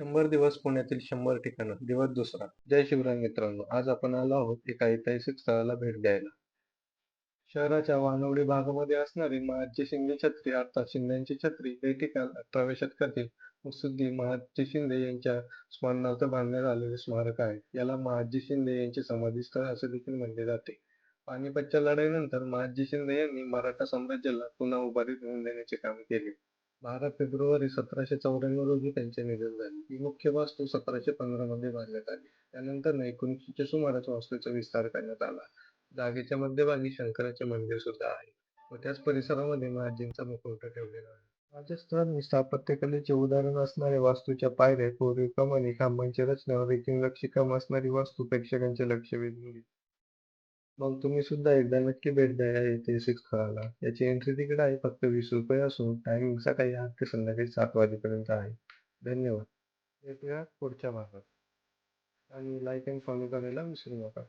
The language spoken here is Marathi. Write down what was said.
शंभर दिवस पुण्यातील शंभर ठिकाणं दिवस दुसरा. जय शिवराय मित्रांनो आज आपण आलो आहोत एका ऐतिहासिक स्थळाला भेट द्यायला. शहराच्या वानवडी भागामध्ये असणारी महाजी शिंदे छत्री अर्थात शिंद्यांची छत्री हे ठिकाण अठराव्या शतकातील मुत्सद्दी महाजी शिंदे यांच्या स्मरणार्थ बांधण्यात आलेले स्मारक आहे. याला महादजी शिंदे यांचे समाधी स्थळ असे देखील म्हणले जाते. पानिपतच्या लढाईनंतर महादजी शिंदे यांनी मराठा साम्राज्याला पुन्हा उभारी देण्याचे काम केले. बारा फेब्रुवारी सतराशे चौऱ्याण्णव रोजी त्यांचे निधन झाले. ही मुख्य वास्तू सतराशे पंधरा मध्ये बांधण्यात आली. त्यानंतर एकोणीसशेच्या सुमारास वास्तूचा विस्तार करण्यात आला. जागेच्या मध्यभागी शंकराचे मंदिर सुद्धा आहे. व त्याच परिसरामध्ये महाजींचा मुखवटा ठेवलेला आहे. राजस्थान स्थापत्यकलेचे उदाहरण असणाऱ्या वास्तूच्या पायऱ्या कोरीव कमानी खांबांची रचना व रेखीव नक्षीकाम असणारी वास्तू प्रेक्षकांचे लक्ष वेधून घेते मग तुम्ही सुद्धा एकदा नक्की भेट द्या या सिक्स खळाला याची एंट्री तिकीट आहे फक्त वीस रुपये असून टायमिंग सकाळी आठ ते संध्याकाळी सात वाजेपर्यंत आहे. धन्यवाद. भेटूया पुढच्या भागात. आणि लाईक अँड फॉलो करायला विसरू नका.